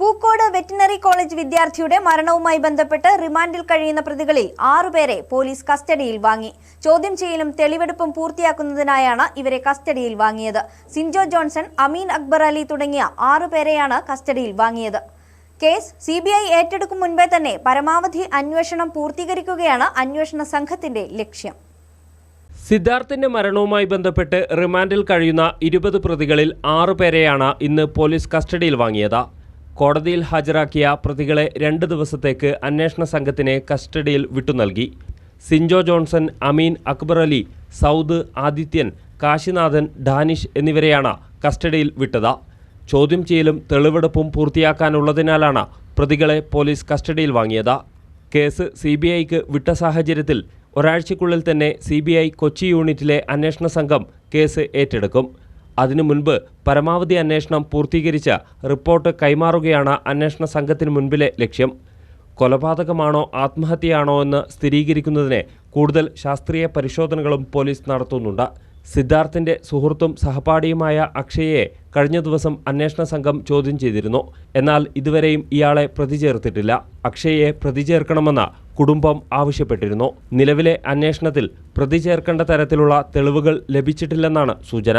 Pookode veterinary college വിദ്യാർത്ഥിയുടെ മരണവുമായി ബന്ധപ്പെട്ട് റിമാൻഡിൽ കഴിയുന്ന പ്രതികളിൽ ആറുപേരെ പോലീസ് കസ്റ്റഡിയിൽ വാങ്ങി. ചോദ്യം ചെയ്യലും തെളിവെടുപ്പും പൂർത്തിയാക്കുന്നതിനായാണ് ഇവരെ കസ്റ്റഡിയിൽ വാങ്ങിയത്. സിൻജോ ജോൺസൺ അമീൻ അക്ബർ അലി തുടങ്ങിയ ആറുപേരെയാണ് കസ്റ്റഡിയിൽ വാങ്ങിയത്. കേസ് സി ബി ഐ ഏറ്റെടുക്കും മുൻപേ തന്നെ പരമാവധി അന്വേഷണം പൂർത്തീകരിക്കുകയാണ് അന്വേഷണ സംഘത്തിന്റെ ലക്ഷ്യം. സിദ്ധാർത്ഥിന്റെ മരണവുമായി ബന്ധപ്പെട്ട് റിമാൻഡിൽ കഴിയുന്ന ഇരുപത് പ്രതികളിൽ ആറുപേരെയാണ് ഇന്ന് പോലീസ് കസ്റ്റഡിയിൽ വാങ്ങിയത്. കോടതിയിൽ ഹാജരാക്കിയ പ്രതികളെ രണ്ട് ദിവസത്തേക്ക് അന്വേഷണ സംഘത്തിന് കസ്റ്റഡിയിൽ വിട്ടുനൽകി സിൻജോ ജോൺസൺ അമീൻ അക്ബർ അലി സൗദ് ആദിത്യൻ കാശിനാഥൻ ഡാനിഷ് എന്നിവരെയാണ് കസ്റ്റഡിയിൽ വിട്ടത്. ചോദ്യം ചെയ്യലും തെളിവെടുപ്പും പൂർത്തിയാക്കാനുള്ളതിനാലാണ് പ്രതികളെ പോലീസ് കസ്റ്റഡിയിൽ വാങ്ങിയത്. കേസ് സി ബി ഐക്ക് വിട്ട സാഹചര്യത്തിൽ ഒരാഴ്ചയ്ക്കുള്ളിൽ തന്നെ സി ബി ഐ കൊച്ചി യൂണിറ്റിലെ അന്വേഷണ സംഘം കേസ് ഏറ്റെടുക്കും. അതിനു മുൻപ് പരമാവധി അന്വേഷണം പൂർത്തീകരിച്ച് റിപ്പോർട്ട് കൈമാറുകയാണ് അന്വേഷണ സംഘത്തിന് മുൻപിലെ ലക്ഷ്യം. കൊലപാതകമാണോ ആത്മഹത്യയാണോ എന്ന് സ്ഥിരീകരിക്കുന്നതിന് കൂടുതൽ ശാസ്ത്രീയ പരിശോധനകളും പോലീസ് നടത്തുന്നുണ്ട്. സിദ്ധാർത്ഥിന്റെ സുഹൃത്തും സഹപാഠിയുമായ അക്ഷയെ കഴിഞ്ഞ ദിവസം അന്വേഷണ സംഘം ചോദ്യം ചെയ്തിരുന്നു. എന്നാൽ ഇതുവരെയും ഇയാളെ പ്രതി ചേർത്തിട്ടില്ല. അക്ഷയെ പ്രതി ചേർക്കണമെന്ന കുടുംബം ആവശ്യപ്പെട്ടിരുന്നു. നിലവിലെ അന്വേഷണത്തിൽ പ്രതി ചേർക്കേണ്ട തരത്തിലുള്ള തെളിവുകൾ ലഭിച്ചിട്ടില്ലെന്നാണ് സൂചന.